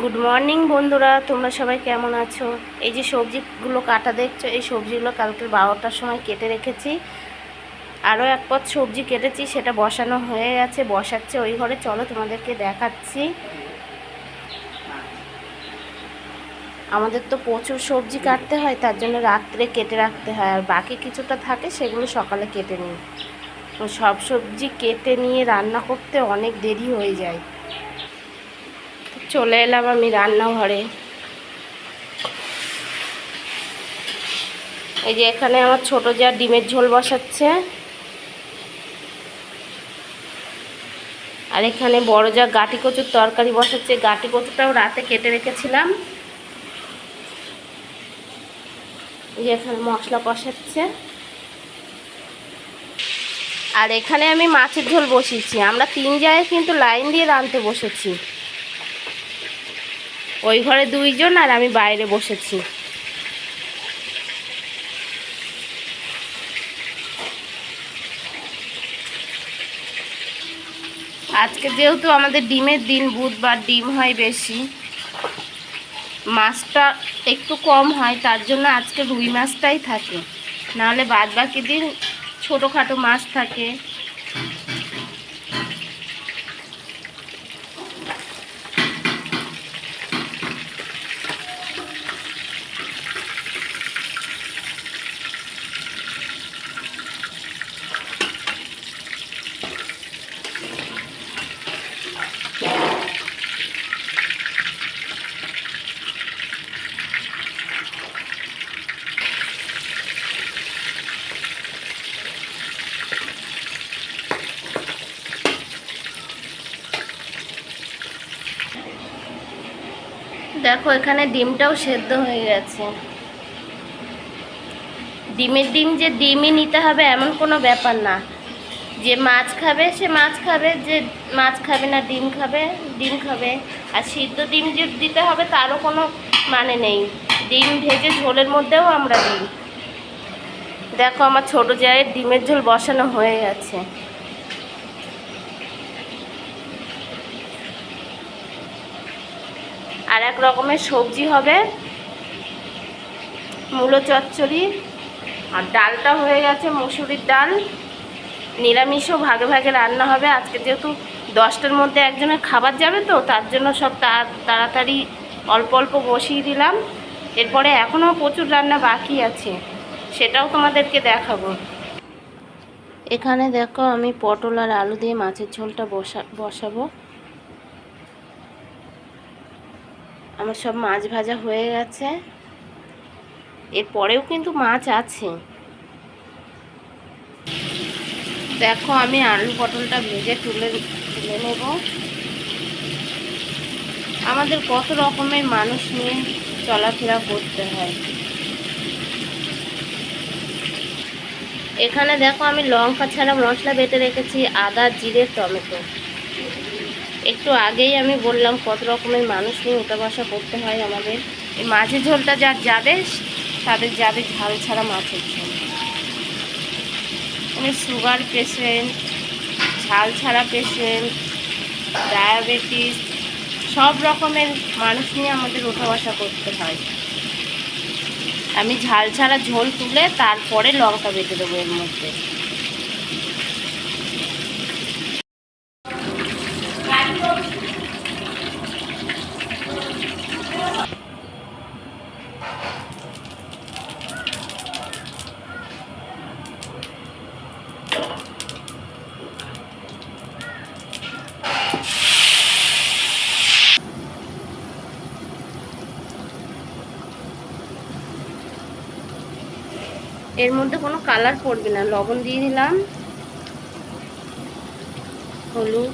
Good morning বন্ধুরা। তোমরা সবাই কেমন আছো? এই যে সবজিগুলো কাটা দেখছ, এই সবজিগুলো কালকে বারোটার সময় কেটে রেখেছি। আরও এক পথ সবজি কেটেছি, সেটা বসানো হয়ে গেছে, বসাচ্ছে ওই ঘরে। চলো তোমাদেরকে দেখাচ্ছি। আমাদের তো প্রচুর সবজি কাটতে হয়, তার জন্য রাত্রে কেটে রাখতে হয়। আর বাকি কিছুটা থাকে, সেগুলো সকালে কেটে নিই। সব সবজি কেটে নিয়ে রান্না করতে অনেক দেরি হয়ে যায়। চলে এলাম আমি রান্নাঘরে। এই যে এখানে আমার ছোট যা ডিমের ঝোল বসাচ্ছে। আর এখানে বড় যা গাটি কচুর তরকারি বসাচ্ছে গাটি কচুটাও রাতে কেটে রেখেছিলাম। এই যে এখানে মশলা কষাচ্ছে। আর এখানে আমি মাছের ঝোল বসিয়েছি। আমরা তিন জায়গায় কিন্তু লাইন দিয়ে রাঁধতে বসেছি। ওই ঘরে দুইজন আর আমি বাইরে বসেছি। আজকে যেহেতু আমাদের ডিমের দিন, বুধবার ডিম হয় বেশি, মাছটা একটু কম হয়, তার জন্য আজকে রুই মাছটাই থাকে। নাহলে বাদ বাকি দিন ছোটোখাটো মাছ থাকে। দেখো, এখানে ডিমটাও সেদ্ধ হয়ে গেছে। ডিমের ডিম যে ডিমই নিতে হবে এমন কোনো ব্যাপার না। যে মাছ খাবে, সে মাছ খাবে, যে মাছ খাবে না, ডিম খাবে ডিম খাবে। আর সিদ্ধ ডিম যে দিতে হবে, তারও কোনো মানে নেই। ডিম ভেজে ঝোলের মধ্যেও আমরা দিই। দেখো, আমার ছোটো জায়ের ডিমের ঝোল বসানো হয়ে গেছে। আর এক রকমের সবজি হবে। মূলো চচ্চড়ি আর ডালটা হয়ে গেছে মুসুরির ডাল। নিরামিষও ভাগে ভাগে রান্না হবে। আজকে যেহেতু দশটার মধ্যে একজনের খাবার যাবে তো, তার জন্য সব তাড়াতাড়ি অল্প অল্প বসিয়ে দিলাম। এরপরে এখনও প্রচুর রান্না বাকি আছে, সেটাও তোমাদেরকে দেখাবো। এখানে দেখো আমি পটল আর আলু দিয়ে মাছের ঝোলটা বসা বসাবো আমার সব মাছ ভাজা হয়ে গেছে। এরপরেও কিন্তু মাছ আছে। দেখো, আমি আলু পটলটা ভেজে তুলে তুলে নেব। আমাদের কত রকমের মানুষ নিয়ে চলাফেরা করতে হয়। এখানে দেখো, আমি লঙ্কা ছাড়া মশলা বেটে রেখেছি, আদা, জিরে, টমেটো। একটু আগেই আমি বললাম কত রকমের মানুষ নিয়ে উঠা বসা করতে হয় আমাদের। এই মাছের ঝোলটা যার যাবে, তাদের যাবে ঝাল ছাড়া মাছের ঝোল। উনি সুগার পেশেন্ট, ঝাল ছাড়া পেশেন্ট, ডায়াবেটিস, সব রকমের মানুষ নিয়ে আমাদের ওঠা বসা করতে হয়। আমি ঝাল ছাড়া ঝোল তুলে তারপরে লঙ্কা বেটে দেবো এর মধ্যে। এর মধ্যে কোনো কালার পড়বে না। লবণ দিয়ে দিলাম। হলুদ।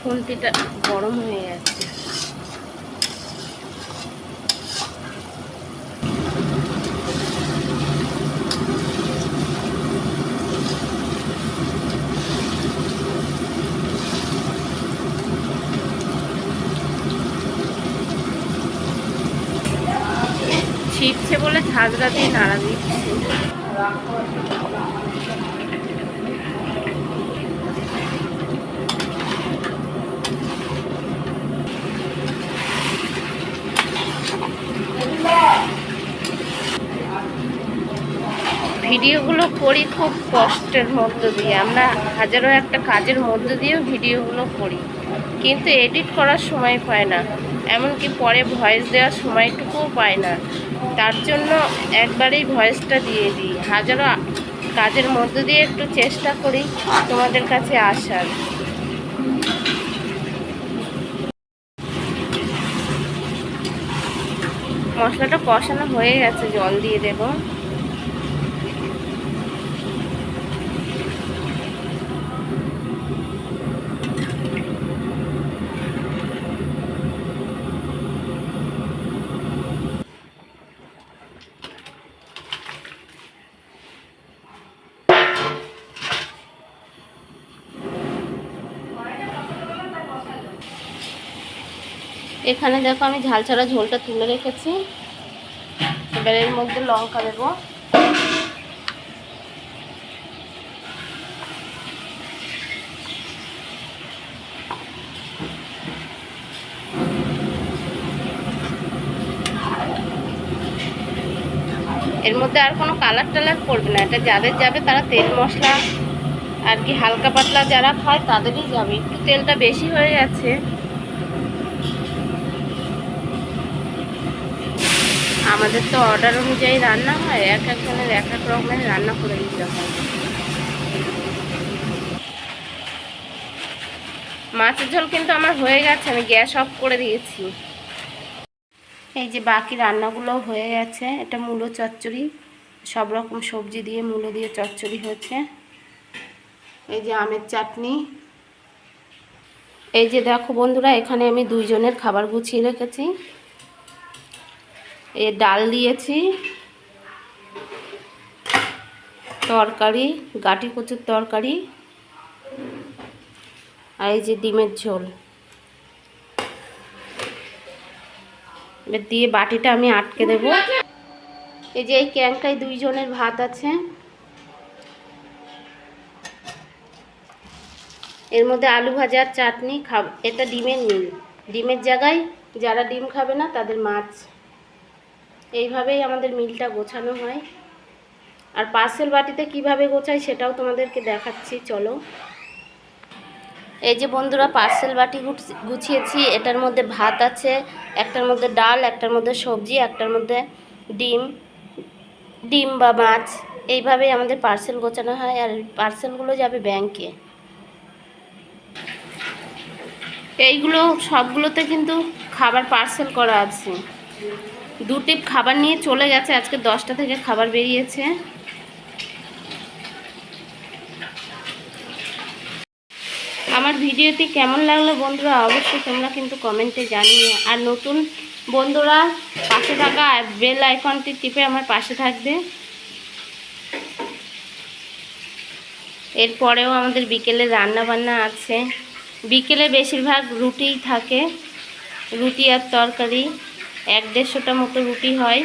খুন্তিটা গরম হয়ে গেছে। ছিটছে বলে ঝাঁঝরা দিয়ে নাড়া দিচ্ছে। ভিডিওগুলো করি খুব কষ্টের মধ্য দিয়ে। আমরা হাজারো একটা কাজের মধ্য দিয়েও ভিডিওগুলো করি। কিন্তু এডিট করার সময় পায় না। এমনকি পরে ভয়েস দেওয়ার সময়টুকুও পায় না। তার জন্য একবারেই ভয়েসটা দিয়ে দিই। হাজারো কাজের মধ্য দিয়ে একটু চেষ্টা করি তোমাদের কাছে আসার। মশলাটা কষানো হয়ে গেছে, জল দিয়ে দেবো। এখানে দেখো আমি ঝাল ছাড়া ঝোলটা তুলে রেখেছি। এবার এর মধ্যে লঙ্কা দেবো। এর মধ্যে আর কোনো কালার টালার পড়বে না, এটা যাদের যাবে তারা তেল মশলা আর কি হালকা পাতলা যারা খায় তাদেরই যাবে। একটু তেলটা বেশি হয়ে গেছে। আমাদের তো অর্ডার অনুযায়ী রান্না হয়, এক একজনের এক এক রকমের রান্না করে দিতে হয়। মাছের ঝোল কিন্তু আমার হয়ে গেছে, আমি গ্যাস অফ করে দিয়েছি। এই যে বাকি রান্নাগুলো হয়ে গেছে, এটা মূলো চচ্চড়ি, সব রকম সবজি দিয়ে মূলো দিয়ে চচ্চড়ি হয়েছে এই যে আমের চাটনি। এই যে দেখো বন্ধুরা, এখানে আমি দুইজনের খাবার গুছিয়ে রেখেছি। এ ডাল দিয়েছি, তরকারি, গাটি কচুর তরকারি, আর এই যে ডিমের ঝোল। এবার দিয়ে বাটিটা আমি আটকে দেব। এই যে এই ক্যাংটায় দুইজনের ভাত আছে। এর মধ্যে আলু ভাজার চাটনি খাব, এটা ডিমের মিল। ডিমের জায়গায় যারা ডিম খাবে না, তাদের মাছ। এইভাবেই আমাদের মিলটা গোছানো হয়। আর পার্সেল বাটিতে কীভাবে গোছাই সেটাও তোমাদেরকে দেখাচ্ছি, চলো। এই যে বন্ধুরা পার্সেল বাটি গুছ- গুছিয়েছি। এটার মধ্যে ভাত আছে, একটার মধ্যে ডাল, একটার মধ্যে সবজি, একটার মধ্যে ডিম ডিম বা মাছ। এইভাবেই আমাদের পার্সেল গোছানো হয়। আর পার্সেলগুলো যাবে ব্যাংকে এইগুলো সবগুলোতে কিন্তু খাবার পার্সেল করা আছে। দু টিপ খাবার নিয়ে চলে গেছে, আজকে দশটা থেকে খাবার বেরিয়েছে। আমার ভিডিওটি কেমন লাগল বন্ধুরা, অবশ্যই তোমরা কিন্তু কমেন্টে জানিয়ে আর নতুন বন্ধুরা, পাশে থাকা বেল আইকনটি টিপে আমার পাশে থাকবে। এরপরেও আমাদের বিকেলে রান্না বান্না আছে। বিকেলে বেশিরভাগ রুটিই থাকে, রুটি আর তরকারি। এক দেড়শোটা মতো রুটি হয়।